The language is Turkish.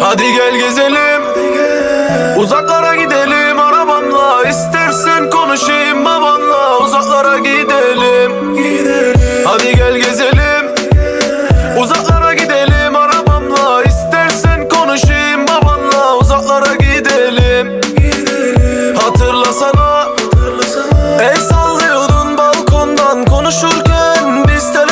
Hadi gel gezelim. Uzaklara gidelim. Arabamla İstersen konuşayım babamla Uzaklara gidelim. Hadi gel gezelim. Uzaklara gidelim. Arabamla İstersen konuşayım babamla Uzaklara gidelim. Hatırlasana. El sallıyordun balkondan Konuşurken. Biz telefon